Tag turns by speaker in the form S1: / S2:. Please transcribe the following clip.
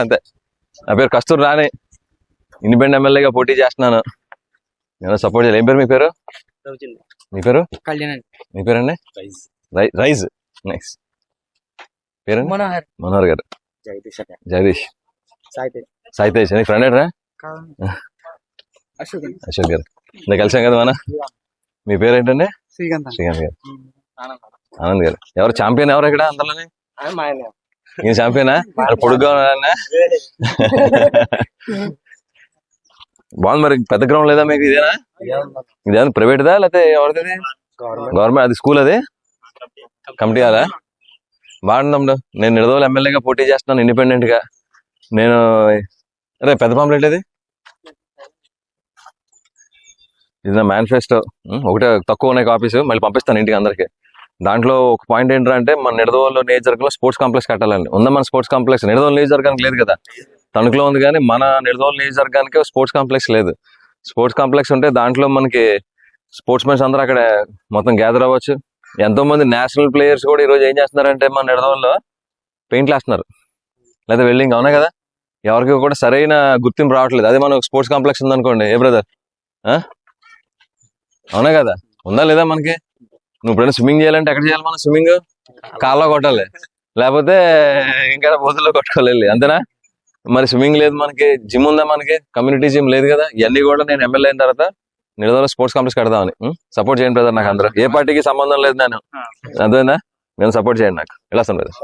S1: అంతే. నా పేరు కస్తూరి రాణి. ఇండిపెండెంట్ ఎమ్మెల్యేగా పోటీ చేస్తున్నాను. నేను సపోర్ట్ చేయాలి. ఏం పేరు మీ పేరు? మీ పేరు? మీ పేరండి? రైజ్. నైస్ పేరండి?
S2: మనోహర్.
S1: మనోహర్ గారు. జగదీష్
S2: సాయితేజ్.
S1: సాయితేజ్. నీ ఫ్రెండ్ రా
S2: అశోక్
S1: అశోక్ గారు. నేను కలిసాం కదా మన? మీ పేరు ఏంటండి
S2: శ్రీకాంత్
S1: శ్రీకాంత్ గారు. ఆనంద్ గారు. ఎవరు? ఛాంపియన్ ఎవరు ఇక్కడ అందులోనే నేను ఛాంపియనా పొడుగ్గా ఉన్నానా బాగుంది మరి పెద్ద గ్రౌండ్ లేదా మీకు ఇదేనా? ఇదేనా ప్రైవేట్దా లేకపోతే ఎవరిది గవర్నమెంట్ అది స్కూల్ అది? కమిటీ అదా బాగుంది నేను నిడదవోలు ఎమ్మెల్యేగా పోటీ చేస్తున్నాను ఇండిపెండెంట్గా నేను అరే పెద్ద పాంప్లెట్ ఇది ఇది నా మేనిఫెస్టో. ఒకటే తక్కువ ఉన్నాయి కాపీస్. మళ్ళీ పంపిస్తాను ఇంటికి అందరికి. దాంట్లో ఒక పాయింట్ ఏంటంటే మన నిడదవోలు నియోజకవర్గంలో స్పోర్ట్స్ కాంప్లెక్స్ కట్టాలండి. ఉందా మన స్పోర్ట్స్ కాంప్లెక్స్ నిడదవోలు నియోజకవర్గానికి లేదు కదా. తణుకులో ఉంది కానీ మన నిడదవోలు నియోజకవర్గానికి స్పోర్ట్స్ కాంప్లెక్స్ లేదు. స్పోర్ట్స్ కాంప్లెక్స్ ఉంటే దాంట్లో మనకి స్పోర్ట్స్ మెన్స్ అందరూ అక్కడ మొత్తం గ్యాదర్ అవ్వచ్చు. ఎంతో మంది నేషనల్ ప్లేయర్స్ కూడా ఈ రోజు ఏం చేస్తున్నారంటే మన నిడదవోల్లో పెయింట్లు వేస్తున్నారు లేదా వెల్డింగ్ అవునా కదా? ఎవరికి కూడా సరైన గుర్తింపు రావట్లేదు. అదే మనకు స్పోర్ట్స్ కాంప్లెక్స్ ఉందనుకోండి ఏ బ్రదర్ అవునా కదా? ఉందా లేదా మనకి? నువ్వు ఎప్పుడైనా స్విమ్మింగ్ చేయాలంటే ఎక్కడ చేయాలి మనం స్విమ్మింగ్? కాల్లో కొట్టాలి. లేకపోతే ఇంకా బోతుల్లో కొట్టుకోవాలి అంతేనా? మరి స్విమ్మింగ్ లేదు మనకి. జిమ్ ఉందా మనకి? కమ్యూనిటీ జిమ్ లేదు కదా. ఇవన్నీ కూడా నేను ఎమ్మెల్యే అయిన తర్వాత నిడదల స్పోర్ట్స్ కాంప్లెక్స్ కడదామని. సపోర్ట్ చేయండి బ్రదర్ నాకు అందరూ. ఏ పార్టీకి సంబంధం లేదు నేను అదేనా నేను సపోర్ట్ చేయండి నాకు. ఎలా బ్రదర్